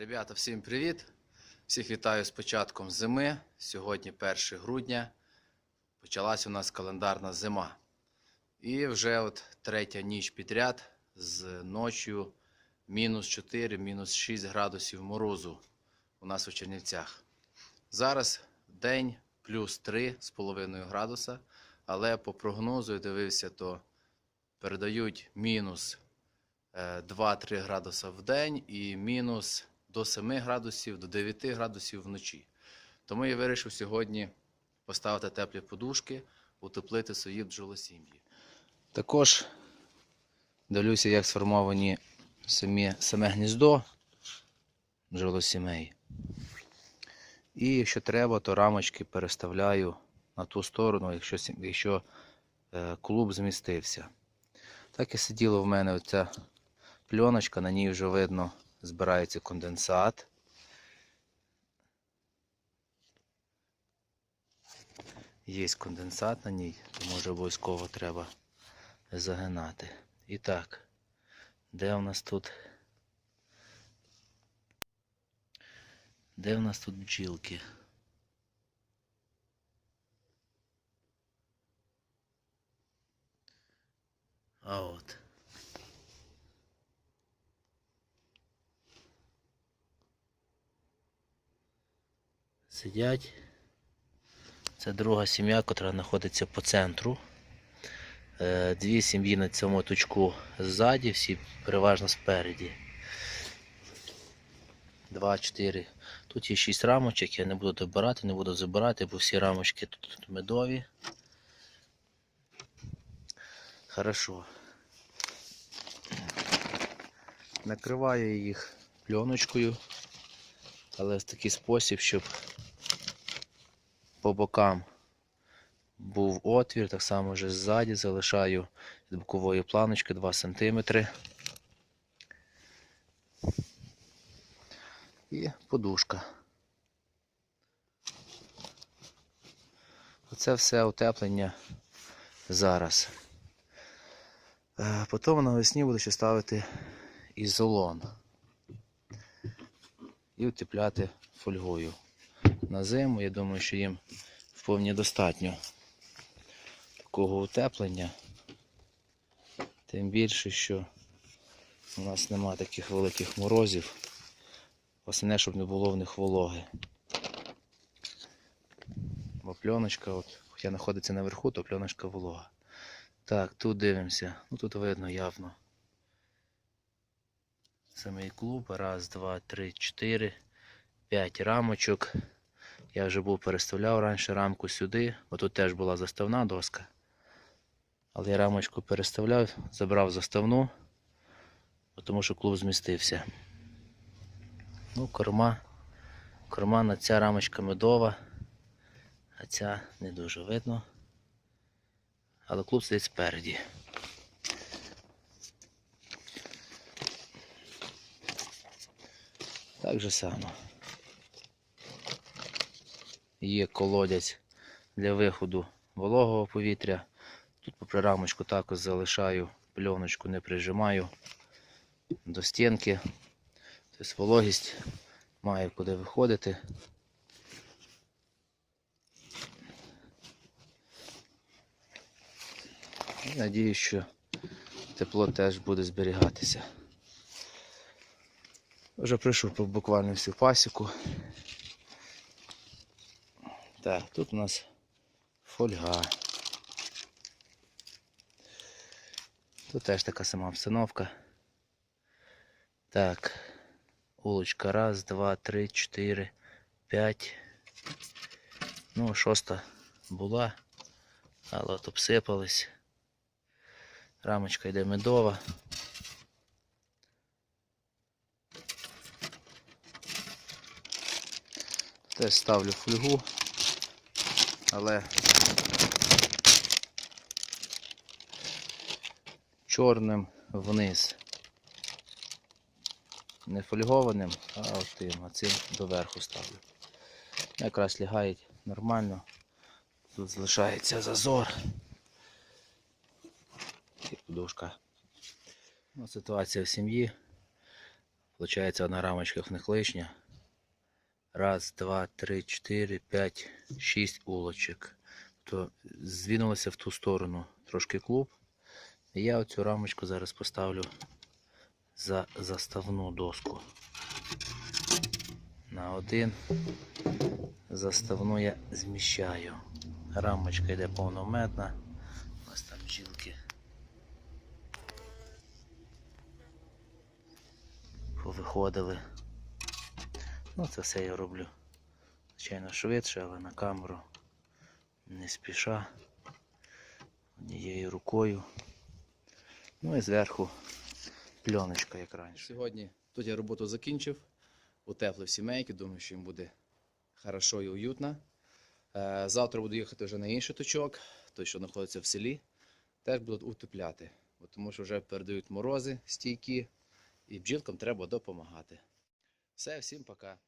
Ребята, всім привіт! Всіх вітаю з початком зими. Сьогодні 1 грудня. Почалась у нас календарна зима. І вже от третя ніч підряд з ночью мінус 4, мінус 6 градусів морозу у нас у Чернівцях. Зараз день плюс 3,5 градуса, але по прогнозу я дивився, то передають мінус е, 2-3 градуса в день і мінус до 7 градусів, до 9 градусів вночі. Тому я вирішив сьогодні поставити теплі подушки, утеплити свої бджолосім'ї. Також дивлюся, як сформовані самі, саме гніздо бджолосімей. І якщо треба, то рамочки переставляю на ту сторону, якщо, якщо е, клуб змістився. Так і сиділа в мене оця пленочка, на ній вже видно збирається конденсат. Є конденсат на ній, то може обов'язково треба загинати. І так, де у нас тут? Де у нас тут бджілки? А от. Сидять. Це друга сім'я, яка знаходиться по центру. Е, Дві сім'ї на цьому точку ззаді, всі переважно спереді. Два, чотири. Тут є шість рамочок, я не буду добирати, не буду забирати, бо всі рамочки тут медові. Хорошо. Накриваю їх пленочкою, але в такий спосіб, щоб по бокам був отвір, так само вже ззаді залишаю від бокової планочки 2 см. І подушка. Оце все утеплення зараз. Е, Потім навесні буду ще ставити ізолон і утепляти фольгою. На зиму, я думаю, що їм вповні достатньо такого утеплення. Тим більше, що у нас нема таких великих морозів. Основне, щоб не було в них вологи. Бо пленочка, от, хоча знаходиться наверху, то пленочка волога. Так, тут дивимося. Ну тут видно явно. Самий клуб. Раз, два, три, чотири, п'ять рамочок. Я вже був переставляв раніше рамку сюди, бо тут теж була заставна доска. Але я рамочку переставляв, забрав заставну, тому що клуб змістився. Ну, корма. Корма на ця рамочка медова, а ця не дуже видно. Але клуб сидить спереді. Так же само. Є колодязь для виходу вологого повітря. Тут попри рамочку також залишаю пленочку, не прижимаю до стінки. Тобто вологість має куди виходити. І надіюсь, що тепло теж буде зберігатися. Вже прийшов буквально всю пасіку. Так, тут у нас фольга. Тут теж така сама обстановка. Так, улочка раз, два, три, чотири, п'ять. Ну, шоста була, але от обсипались. Рамочка йде медова. Теж ставлю фольгу, але чорним вниз. Не фольгованим, а тим, а цим доверху ставлю. Якраз лягають нормально. Тут залишається зазор. І подушка. Ну, ситуація в сім'ї. Получається на рамочках не лишня. Раз, два, три, чотири, п'ять, шість улочок. То звінулося в ту сторону трошки клуб. І я оцю рамочку зараз поставлю за заставну доску. На один. Заставну я зміщаю. Рамочка йде повнометна. Ось там бджілки. Повиходили. Ну, це все я роблю. Звичайно, швидше, але на камеру не спіша. Однією рукою. Ну і зверху пленочка, як раніше. Сьогодні тут я роботу закінчив, утеплив сімейки, думаю, що їм буде хорошо і уютно. Е, Завтра буду їхати вже на інший точок, той, що знаходиться в селі, теж будуть утепляти, тому що вже передають морози стійкі, і бджілкам треба допомагати. Все, всім пока.